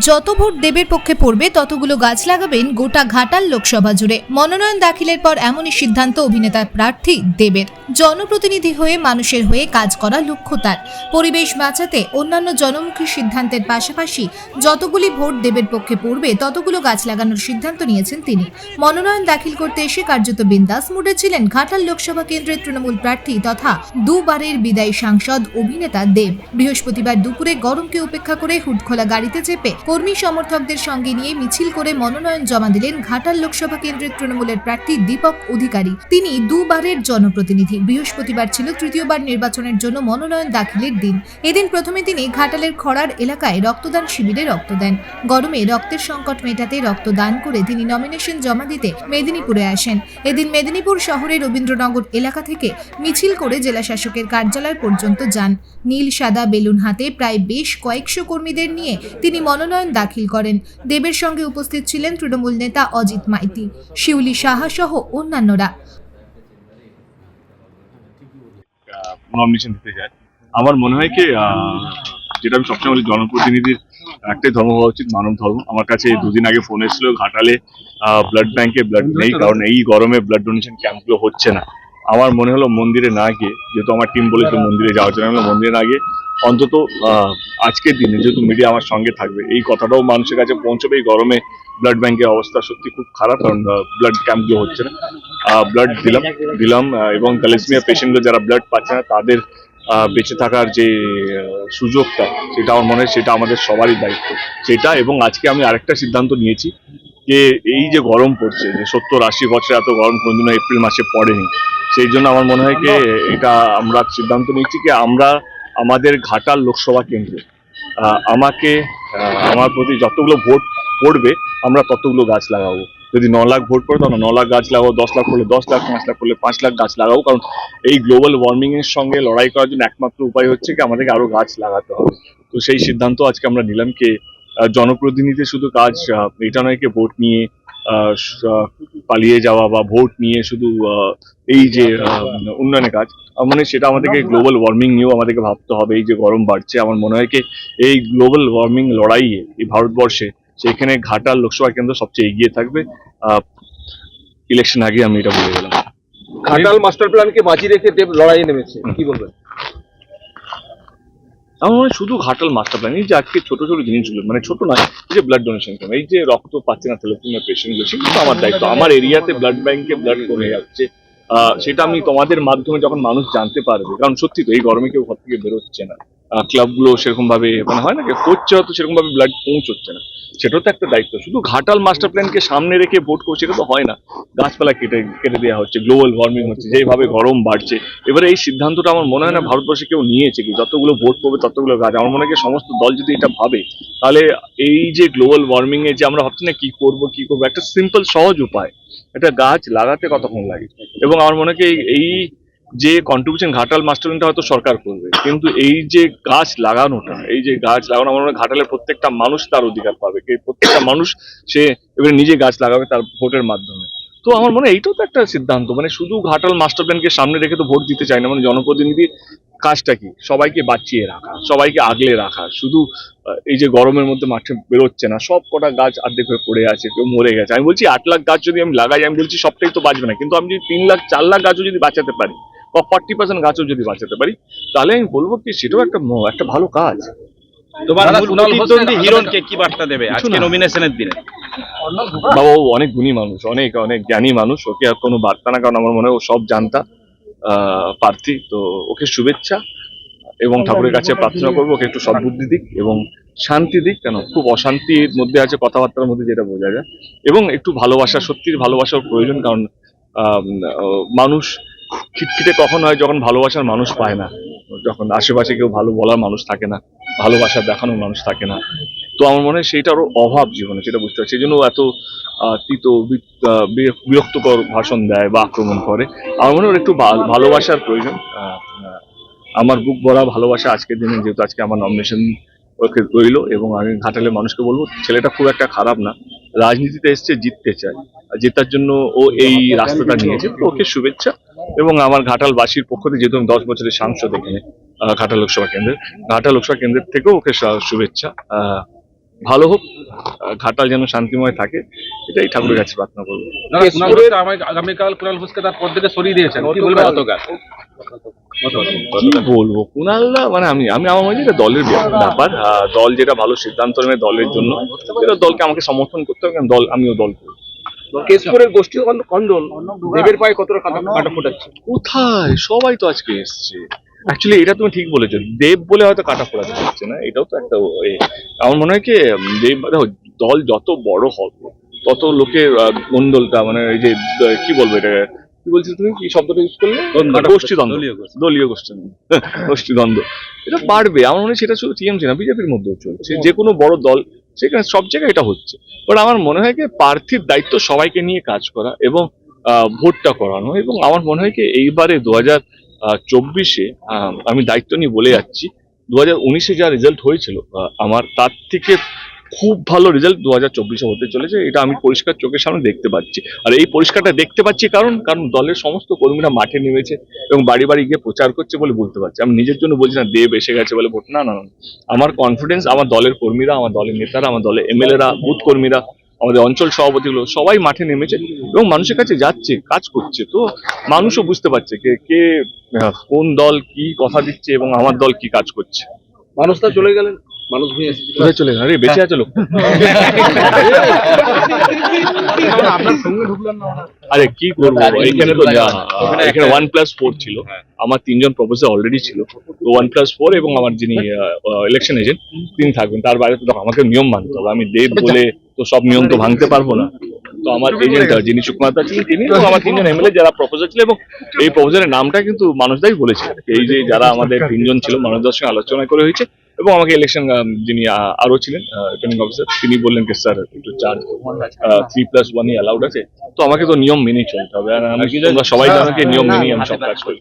যত ভোট দেবের পক্ষে পড়বে, ততগুলো গাছ লাগাবেন গোটা ঘাটাল লোকসভা জুড়ে। মনোনয়ন দাখিলের পর এমনই সিদ্ধান্ত অভিনেতা প্রার্থী দেবের। জনপ্রতিনিধি হয়ে মানুষের হয়ে কাজ করা লক্ষ্য তার। পরিবেশ বাঁচাতে অন্যান্য জনমুখী সিদ্ধান্তের পাশাপাশি যতগুলি ভোট দেবের পক্ষে পড়বে, ততগুলো গাছ লাগানোর সিদ্ধান্ত নিয়েছেন তিনি। মনোনয়ন দাখিল করতে এসে কার্যত বিন্দাস মুডে ছিলেন ঘাটাল লোকসভা কেন্দ্রের তৃণমূল প্রার্থী তথা দুবারের বিদায়ী সাংসদ অভিনেতা দেব। বৃহস্পতিবার দুপুরে গরমকে উপেক্ষা করে হুটখোলা গাড়িতে চেপে কর্মী সমর্থকদের সঙ্গে নিয়ে মিছিল করে মনোনয়ন জমা দিলেন ঘাটাল লোকসভা কেন্দ্রের তৃণমূলের প্রার্থী দীপক অধিকারী। তিনি দুবারের জনপ্রতিনিধি। বৃহস্পতিবার ছিল তৃতীয়বার নির্বাচনের জন্য মনোনয়ন দাখিলের দিন। এদিন প্রথমে তিনি ঘাটালের খড়ার এলাকায় রক্তদান শিবিরে রক্ত দেন। গরমে রক্তের সংকট মেটাতে রক্তদান করে তিনি নমিনেশন জমা দিতে মেদিনীপুরে আসেন। এদিন মেদিনীপুর শহরে রবীন্দ্রনগর এলাকা থেকে মিছিল করে জেলা শাসকের কার্যালয় পর্যন্ত যান। নীল সাদা বেলুন হাতে প্রায় বেশ কয়েকশো কর্মীদের নিয়ে তিনি মনোনয়ন দাখিল করেন। দেবের সঙ্গে উপস্থিত ছিলেন তৃণমূল নেতা অজিত মাইতি, শিউলি সাহা সহ অন্যান্যরা। আমার মনে হয় কি যেটা আমি সবসময় বলি, জনপ্রতিনিধির একটাই ধর্ম হওয়া উচিত, মানব ধর্ম। আমার কাছে দুদিন আগে ফোন এসেছিল, ঘাটালে ব্লাড ব্যাংকে ব্লাড নেই, কারণ এই গরমে ব্লাড ডোনেশন ক্যাম্পগুলো হচ্ছে না। আমার মনে হলো মন্দিরে না গিয়ে, যেহেতু আমার টিম বলেছিল মন্দিরে যাওয়ার জন্য, মন্দিরে না গিয়ে অন্তত আজকের দিনে যেহেতু মিডিয়া আমার সঙ্গে থাকবে, এই কথাটাও মানুষের কাছে পৌঁছবে। এই গরমে ব্লাড ব্যাংকের অবস্থা সত্যি খুব খারাপ, কারণ ব্লাড ক্যাম্পগুলো হচ্ছে না। ব্লাড দিলাম দিলাম এবং ক্যালিসমিয়া পেশেন্টগুলো যারা ব্লাড পাচ্ছে না, তাদের বেঁচে থাকার যে সুযোগটা, সেটা আমার মনে হয় সেটা আমাদের সবারই দায়িত্ব। সেটা এবং আজকে আমি আরেকটা সিদ্ধান্ত নিয়েছি যে, এই যে গরম পড়ছে, যে সত্তর আশি বছর এত গরম কোনোদিনও এপ্রিল মাসে পড়েনি, সেই জন্য আমার মনে হয় কি, এটা আমরা সিদ্ধান্ত নিচ্ছি কি, আমরা আমাদের ঘাটাল লোকসভা কেন্দ্রে। আমাকে আমার প্রতি যতগুলো ভোট পড়বে আমরা ততগুলো গাছ লাগাবো। যদি ন লাখ ভোট পড়ে তাহলে ন লাখ গাছ লাগাবো দশ লাখ করলে দশ লাখ পাঁচ লাখ করলে পাঁচ লাখ গাছ লাগাবো। কারণ এই গ্লোবাল ওয়ার্মিংয়ের সঙ্গে লড়াই করার জন্য একমাত্র উপায় হচ্ছে কি আমাদেরকে আরও গাছ লাগাতে হবে। তো সেই সিদ্ধান্ত আজকে আমরা নিলাম কি আহ, জনপ্রতিনিধির শুধু কাজ এটা নয় ভোট নিয়ে পালিয়ে যাওয়া বা ভোট নিয়ে শুধু এই যে উন্নয়নের কাজ মনে সেটা আমাদেরকে গ্লোবাল ওয়ার্মিং নিয়েও আমাদেরকে ভাবতে হবে। এই যে গরম বাড়ছে, আমার মনে হয় কি এই গ্লোবাল ওয়ার্মিং লড়াইয়ে এই ভারতবর্ষে, সেখানে ঘাটাল লোকসভা কেন্দ্র সবচেয়ে এগিয়ে থাকবে। ইলেকশন আগে আমি এটা বলে গেলাম ঘাটাল মাস্টার প্ল্যানকে বাঁচিয়ে রেখে দেব, লড়াইয়ে নেমেছে, কি বলবেন? আমার মনে শুধু ঘাটাল মাস্টার প্ল্যান এই যে আজকে ছোট ছোট জিনিসগুলো মানে ছোট নয়, এই যে ব্লাড ডোনেশন ক্যাম্প এই যে রক্ত পাচ্ছে না থ্যালাসেমিয়া পেশেন্টগুলো সেগুলো আমার দায়িত্ব। আমার এরিয়াতে ব্লাড ব্যাংকে ব্লাড কমে যাচ্ছে। সেটা আমি তোমাদের মাধ্যমে যখন মানুষ জানতে পারবে, কারণ সত্যি তো, এই গরমে কেউ ঘর থেকে বেরোচ্ছে না। ক্লাবগুলো সেরকম ভাবে মানে হয় না করছে হয়তো সেরকম ভাবে ব্লাড পৌঁছচ্ছে না। সেটাও তো একটা দায়িত্ব। শুধু ঘাটাল মাস্টার প্ল্যানকে সামনে রেখে ভোট করছে, এটা তো হয় না। গাছপালা কেটে কেটে দেওয়া হচ্ছে গ্লোবাল ওয়ার্মিং হচ্ছে, যেভাবে গরম বাড়ছে। এবারে এই সিদ্ধান্তটা আমার মনে হয় না ভারতবর্ষে কেউ নিয়েছে কি যতগুলো ভোট করবে, ততগুলো গাছ। আমার মনে হয় সমস্ত দল যদি এটা ভাবে, তাহলে এই যে গ্লোবাল ওয়ার্মিং এ যে আমরা ভাবছি না কি করব কি করব, একটা সিম্পল সহজ উপায়। একটা গাছ লাগাতে কতক্ষণ লাগে? এবং আমার মনে হয় এই যে কন্ট্রিবিউশন ঘাটাল মাস্টারিংটা হয়তো সরকার করবে, কিন্তু এই যে গাছ লাগানোটা, এই যে গাছ লাগানো, আমার মনে ঘাটালের প্রত্যেকটা মানুষ তার অধিকার পাবে প্রত্যেকটা মানুষ সে এবারে নিজে গাছ লাগাবে তার ভোটের মাধ্যমে। তো আমার মনে হয় এইটাও তো একটা সিদ্ধান্ত মানে শুধু ঘাটাল মাস্টার প্ল্যানকে সামনে রেখে তো ভোট দিতে চাই না মানে জনপ্রতিনিধির কাজটা কি? সবাইকে বাঁচিয়ে রাখা, সবাইকে আগলে রাখা, শুধু এই যে গরমের মধ্যে মাঠে বেরোচ্ছে না, সব কটা গাছ অর্ধেক হয়ে পড়ে আছে, কেউ মরে গেছে। আমি বলছি আট লাখ গাছ যদি আমি লাগাই, আমি বলছি সবটাই তো বাঁচবে না, কিন্তু আমি যদি তিন লাখ, চার লাখ গাছও যদি বাঁচাতে পারি বা ফর্টি পার্সেন্ট গাছও যদি বাঁচাতে পারি তাহলে আমি বলব কি সেটাও একটা একটা ভালো কাজ। তোমার দাদা, মূল কুণাল প্রতিদ্বন্দ্বী হিরণকে কি বার্তা দেবে আজকে নমিনেশনের দিনে? বাবা ও অনেক গুণী মানুষ অনেক অনেক জ্ঞানী মানুষ ওকে আর কোনো বার্তা না কারণ আমার মনে হয় ও সব জানতা। আহ, প্রার্থী তো ওকে শুভেচ্ছা এবং ঠাকুরের কাছে প্রার্থনা করব ওকে একটু সদ্বুদ্ধি দিক এবং শান্তি দিক কেন? খুব অশান্তির মধ্যে আছে কথাবার্তার মধ্যে যেটা বোঝা যায়। এবং একটু ভালোবাসা সত্যির ভালোবাসার প্রয়োজন কারণ আহ, মানুষ খিটখিটে কখন হয় যখন ভালোবাসার মানুষ পায় না। যখন আশেপাশে কেউ ভালো বলার মানুষ থাকে না, ভালোবাসা দেখানোর মানুষ থাকে না। তো আমার মনে হয় সেইটারও অভাব জীবনে, সেটা বুঝতে পারছি। সেই জন্য এত তিত বিরক্তকর ভাষণ দেয় বা আক্রমণ করে। আমার মনে হয় একটু ভালোবাসার প্রয়োজন। আমার বুক ভরা ভালোবাসা আজকের দিনে, যেহেতু আজকে আমার নমিনেশন ওকে রইল এবং আমি ঘাটালে মানুষকে বলব, ছেলেটা খুব একটা খারাপ না। রাজনীতিতে এসছে, জিততে চায়। আর জেতার জন্য ও এই রাস্তাটা নিয়েছে। ওকে শুভেচ্ছা। এবং আমার ঘাটালবাসীর পক্ষ থেকে যেহেতু আমি দশ বছরের সাংসদ এখানে ঘাটাল লোকসভা কেন্দ্রের ঘাটাল লোকসভা কেন্দ্রের থেকেও ওকে শুভেচ্ছা। আহ, ভালো হোক ঘাটাল যেন শান্তিময় থাকে এটাই ঠাকুরের কাছে প্রার্থনা করব। কুণাল ঘোষ আগামীকাল কুণাল ঘোষকে তার পদ থেকে সরিয়ে দিয়েছেন। কি বলব? কুণালদা মানে আমি আমি আমার মনে হয় এটা দলের ব্যাপার। আহ, দল যেটা ভালো সিদ্ধান্ত নেবে দলের জন্য সেটা দলকে আমাকে সমর্থন করতে হবে কারণ দল আমিও দল করি। কেশপুরের গোষ্ঠী কন্দল দেবের পায়ে কতটা কাটা ফোটাচ্ছে? কোথায়? সবাই তো আজকে এসছে। অ্যাকচুয়ালি এটা তুমি ঠিক বলেছ। দেব বলে হয়তো কাটা ফোড়াতে হচ্ছে না এটাও তো একটা আমার মনে হয় কি দেব দেখো দল যত বড় হবে তত লোকের গন্ডলটা মানে এই যে কি বলব এটা কি বলছিস তুমি? কি শব্দটা ইউজ করলে? গোষ্ঠীদ্বন্দ্ব দলীয় গোষ্ঠী। দলীয় গোষ্ঠীদ্বন্দ্ব গোষ্ঠীদ্বন্দ্ব এটা বাড়বে। আমার মনে হয় সেটা শুধু টিএমসি না বিজেপির মধ্যেও চলছে। যে কোনো বড় দল সেখানে সব জায়গায় এটা হচ্ছে। বাট আমার মনে হয় যে প্রার্থীর দায়িত্ব সবাইকে নিয়ে কাজ করা এবং ভোটটা করানো এবং আমার মনে হয় কি, এইবারে দু হাজার চব্বিশে আমি দায়িত্ব নিয়ে বলে যাচ্ছি দু হাজার উনিশে যা রেজাল্ট হয়েছিল আমার, তার থেকে খুব ভালো রেজাল্ট দু হাজার চব্বিশে হতে চলেছে। এটা আমি পরিষ্কার চোখের সামনে দেখতে পাচ্ছি। আর এই পরিষ্কারটা দেখতে পাচ্ছি কারণ কারণ দলের সমস্ত কর্মীরা মাঠে নেমেছে এবং বাড়ি বাড়ি গিয়ে প্রচার করছে বলে বলতে পারছি। আমি নিজের জন্য বলছি না, দেব এসে গেছে বলে ভোট না না আমার কনফিডেন্স আমার দলের কর্মীরা, আমার দলের নেতারা, আমার দলের এমএলএরা, বুথ কর্মীরা, আমাদের অঞ্চল সভাপতিগুলো সবাই মাঠে নেমেছে এবং মানুষের কাছে যাচ্ছে, কাজ করছে। তো মানুষও বুঝতে পারছে কে কে কোন দল কি কথা দিচ্ছে এবং আমার দল কি কাজ করছে। মানুষ চলে গেলেন। মানুষ কোথায় চলে গেল? আরে বেঁচে আছে লোক। আরে কি করব? এখানে তো এখানে ওয়ান প্লাস ফোর ছিল। আমার তিনজন প্রফেসর অলরেডি ছিল। তো ওয়ান প্লাস ফোর এবং আমার যিনি ইলেকশন এজেন্ট তিনি থাকবেন। তার বাইরে তো আমাকে নিয়ম মানতে হবে। আমি দেব বলে তো সব নিয়ম তো ভাঙতে পারব না। তো আমার এজেন্ট যিনি সুকুমার দা ছিলেন তিনি এবং আমার তিনজন এমএলএ যারা প্রফেসর ছিল এবং এই প্রফেসরের নামটা কিন্তু মানুষদাই বলেছে। এই যে যারা আমাদের তিনজন ছিল মানুষদের সঙ্গে আলোচনা করে হয়েছে এবং আমাকে ইলেকশন যিনি আরও আরও ছিলেন রিটার্নিং অফিসার তিনি বললেন কি স্যার একটু চার্জ থ্রি প্লাস ওয়ানই অ্যালাউড আছে। তো আমাকে তো নিয়ম মেনেই চলতে হবে। আর আমি সবাই জানো নিয়ম মেনেই আমি সব কাজ করি।